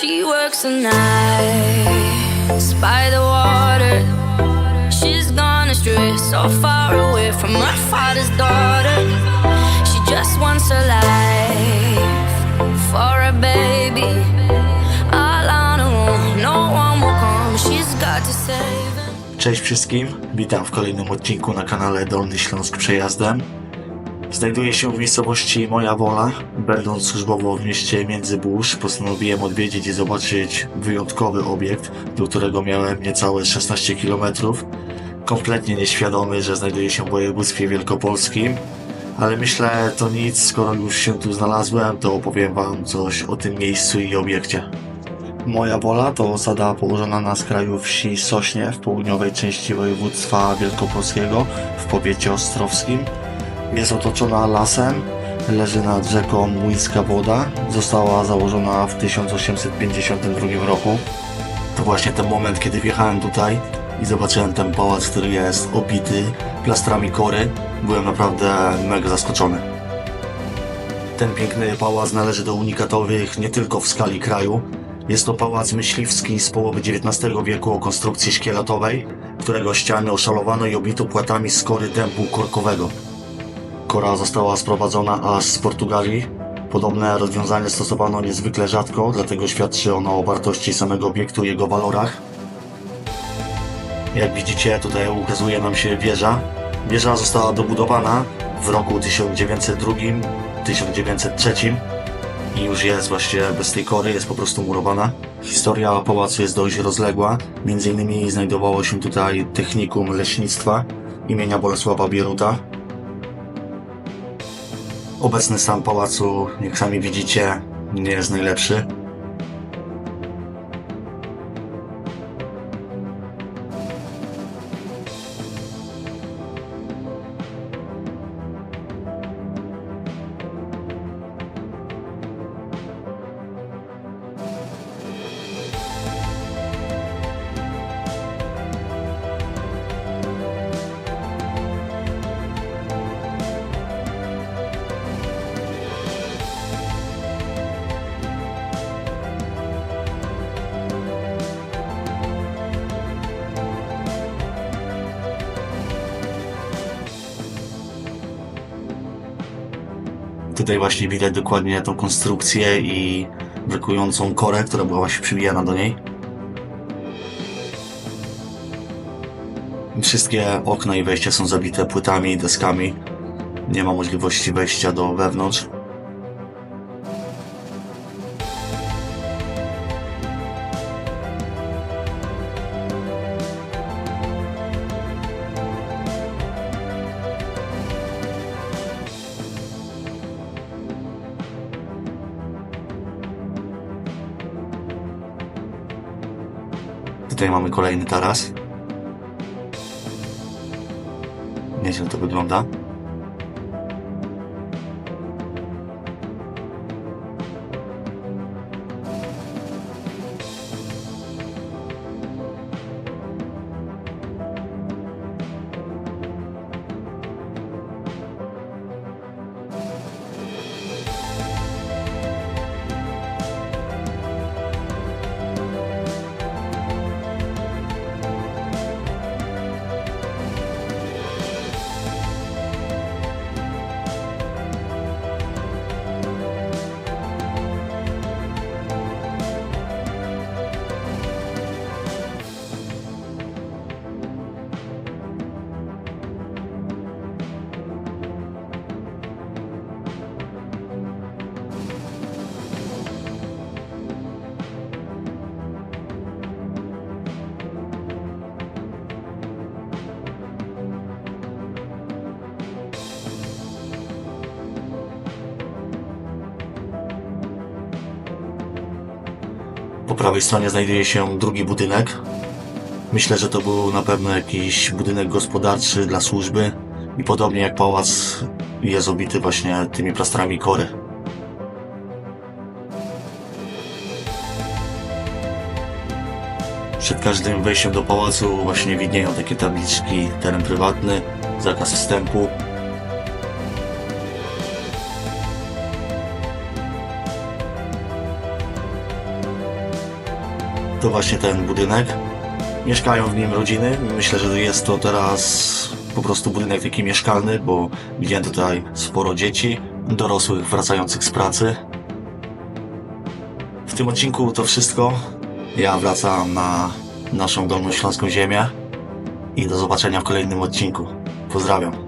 She works the nights by the water. She's gone astray, so far away from her father's daughter. She just wants a life for a baby. All on her own, no one will come. She's got to save. Cześć wszystkim, witam w kolejnym odcinku na kanale Dolny Śląsk Przejazdem. Znajduję się w miejscowości Moja Wola. Będąc służbowo w mieście Międzybórz, postanowiłem odwiedzić i zobaczyć wyjątkowy obiekt, do którego miałem niecałe 16 km. Kompletnie nieświadomy, że znajduję się w województwie wielkopolskim. Ale myślę, to nic, skoro już się tu znalazłem, to opowiem wam coś o tym miejscu i obiekcie. Moja Wola to osada położona na skraju wsi Sośnie w południowej części województwa wielkopolskiego w powiecie ostrowskim. Jest otoczona lasem, leży nad rzeką Młyńska Woda. Została założona w 1852 roku. To właśnie ten moment, kiedy wjechałem tutaj i zobaczyłem ten pałac, który jest obity plastrami kory. Byłem naprawdę mega zaskoczony. Ten piękny pałac należy do unikatowych nie tylko w skali kraju. Jest to pałac myśliwski z połowy XIX wieku o konstrukcji szkieletowej, którego ściany oszalowano i obito płatami z kory dębu korkowego. Kora została sprowadzona aż z Portugalii. Podobne rozwiązanie stosowano niezwykle rzadko, dlatego świadczy ono o wartości samego obiektu i jego walorach. Jak widzicie, tutaj ukazuje nam się wieża. Wieża została dobudowana w roku 1902-1903 i już jest właśnie bez tej kory, jest po prostu murowana. Historia pałacu jest dość rozległa. Między innymi znajdowało się tutaj technikum leśnictwa imienia Bolesława Bieruta. Obecny stan pałacu, jak sami widzicie, nie jest najlepszy. Tutaj właśnie widać dokładnie tą konstrukcję i brakującą korę, która była właśnie przybijana do niej. Wszystkie okna i wejścia są zabite płytami i deskami. Nie ma możliwości wejścia do wewnątrz. Tutaj mamy kolejny taras. Nieźle to wygląda. Po prawej stronie znajduje się drugi budynek. Myślę, że to był na pewno jakiś budynek gospodarczy dla służby i podobnie jak pałac jest obity właśnie tymi plastrami kory. Przed każdym wejściem do pałacu właśnie widnieją takie tabliczki teren prywatny, zakaz wstępu. To właśnie ten budynek. Mieszkają w nim rodziny. Myślę, że jest to teraz po prostu budynek taki mieszkalny, bo widziałem tutaj sporo dzieci, dorosłych wracających z pracy. W tym odcinku to wszystko. Ja wracam na naszą dolnośląską ziemię i do zobaczenia w kolejnym odcinku. Pozdrawiam.